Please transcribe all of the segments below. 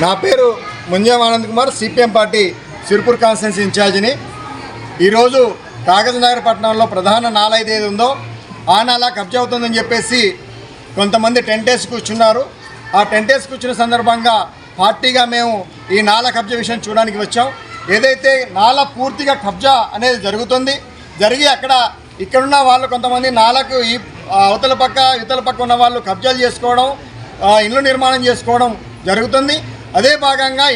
నా పేరు Munjam Anand Kumar CPM party Sirpur constituency ఇన్ఛార్జిని. ఈరోజు కాగజనగర్ పట్టణంలో ప్రధాన నాల అయితే ఏది ఉందో ఆ నాల కబ్జా అవుతుందని చెప్పేసి కొంతమంది టెంటేస్ కూర్చున్నారు. ఆ టెంట్ కూర్చున్న సందర్భంగా పార్టీగా మేము ఈ నాల కబ్జా విషయం చూడడానికి వచ్చాం. ఏదైతే నాల పూర్తిగా కబ్జా అనేది జరుగుతుంది జరిగి అక్కడ ఇక్కడున్న వాళ్ళు కొంతమంది నాలకు ఈ అవతల పక్క ఇవతల పక్క ఉన్న వాళ్ళు కబ్జాలు చేసుకోవడం ఇల్లు నిర్మాణం చేసుకోవడం జరుగుతుంది. అదే భాగంగా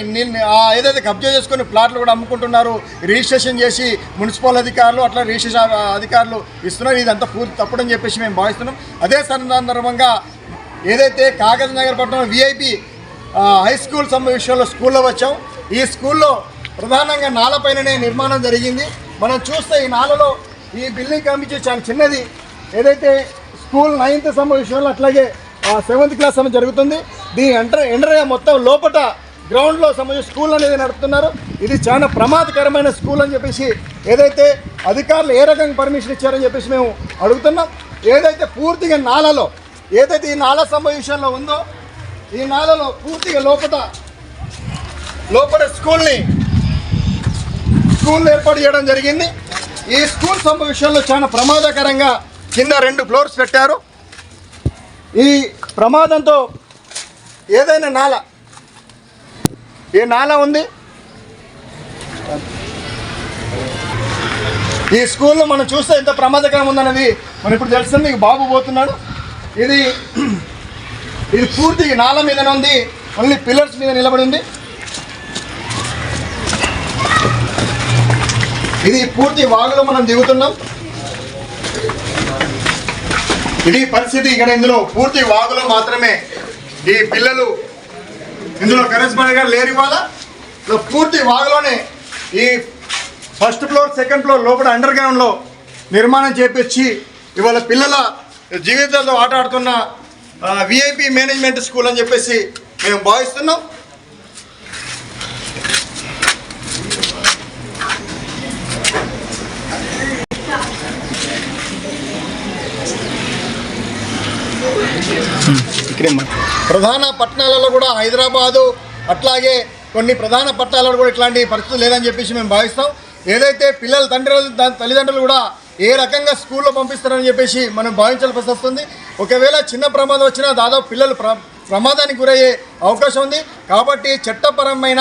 ఏదైతే కబ్జా చేసుకుని ప్లాట్లు కూడా అమ్ముకుంటున్నారు రిజిస్ట్రేషన్ చేసి మున్సిపల్ అధికారులు అట్లా రిజిస్ట్రేషన్ అధికారులు ఇస్తున్నారు. ఇదంతా పూర్తి తప్పుడని చెప్పేసి మేము భావిస్తున్నాం. అదే సందర్భంగా ఏదైతే కాగజ్ నగర్ పట్టణం విఐపి హై స్కూల్ సమ విషయంలో స్కూల్లో వచ్చాం. ఈ స్కూల్లో ప్రధానంగా నాలపైననే నిర్మాణం జరిగింది. మనం చూస్తే ఈ నాలలో ఈ బిల్డింగ్ కమిటీ చాలా చిన్నది. ఏదైతే స్కూల్ నైన్త్ సమ విషయంలో అట్లాగే సెవెంత్ క్లాస్ సమ జరుగుతుంది. దీని ఎంటర్ ఎంటర్ మొత్తం లోపట గ్రౌండ్లో సంబంధించి స్కూల్ అనేది నడుపుతున్నారు. ఇది చాలా ప్రమాదకరమైన స్కూల్ అని చెప్పేసి ఏదైతే అధికారులు ఏ రకంగా పర్మిషన్ ఇచ్చారని చెప్పేసి మేము అడుగుతున్నాం. ఏదైతే పూర్తిగా నాలలో ఏదైతే ఈ నాల సంభవిషయంలో ఉందో ఈ నాలలో పూర్తిగా లోపల లోపల స్కూల్ని స్కూల్ ఏర్పాటు చేయడం జరిగింది. ఈ స్కూల్ సంభ చాలా ప్రమాదకరంగా కింద రెండు ఫ్లోర్స్ పెట్టారు. ఈ ప్రమాదంతో ఏదైనా నాల. ఏ నాల ఉంది? ఈ స్కూల్లో మనం చూస్తే ఎంత ప్రమాదకరం ఉందన్నది మనం ఇప్పుడు తెలుస్తుంది. మీకు బాబు పోతున్నాడు. ఇది ఇది పూర్తి నాల మీదనే ఉంది. ఓన్లీ పిల్లర్స్ మీద నిలబడి ఉంది. ఇది పూర్తి వాగులో మనం దిగుతున్నాం. ఇది పరిస్థితి ఇక్కడ ఇందులో పూర్తి వాగులో మాత్రమే. ఈ పిల్లలు ఇందులో కరెస్పాండ్ గారు లేరు ఇవాళ. పూర్తి వాగులోనే ఈ ఫస్ట్ ఫ్లోర్ సెకండ్ ఫ్లోర్ లోపల అండర్ గ్రౌండ్లో నిర్మాణం చేపించి ఇవాళ పిల్లల జీవితాలతో ఆట ఆడుతున్న విఐపి మేనేజ్మెంట్ స్కూల్ అని చెప్పేసి మేము భావిస్తున్నాం. ప్రధాన పట్టణాలలో కూడా హైదరాబాదు అట్లాగే కొన్ని ప్రధాన పట్టణాలలో కూడా ఇట్లాంటి పరిస్థితులు లేదని చెప్పేసి మేము భావిస్తాం. ఏదైతే పిల్లల తండ్రులు తల్లిదండ్రులు కూడా ఏ రకంగా స్కూల్లో పంపిస్తారని చెప్పేసి మనం భావించాల్సి వస్తుంది. ఒకవేళ చిన్న ప్రమాదం వచ్చినా దాదాపు పిల్లలు ప్ర ప్రమాదానికి గురయ్యే అవకాశం ఉంది. కాబట్టి చట్టపరమైన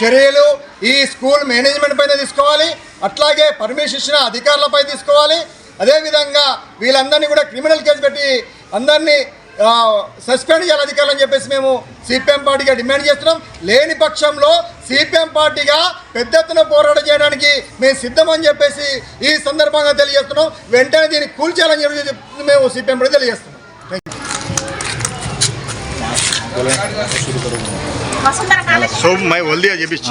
చర్యలు ఈ స్కూల్ మేనేజ్మెంట్ పైన తీసుకోవాలి. అట్లాగే పర్మిషన్ ఇచ్చిన అధికారులపై తీసుకోవాలి. అదేవిధంగా వీళ్ళందరినీ కూడా క్రిమినల్ కేసు పెట్టి అందరినీ సస్పెండ్ చేయాలి అధికారులు అని చెప్పేసి మేము సిపిఎం పార్టీగా డిమాండ్ చేస్తున్నాం. లేని పక్షంలో సిపిఎం పార్టీగా పెద్ద ఎత్తున పోరాటం చేయడానికి మేము సిద్ధమని చెప్పేసి ఈ సందర్భంగా తెలియజేస్తున్నాం. వెంటనే దీన్ని కూల్చేయాలని చెప్పి మేము సిపిఎం పార్టీ తెలియజేస్తున్నాం. సో మై వల్దియా చెప్పించి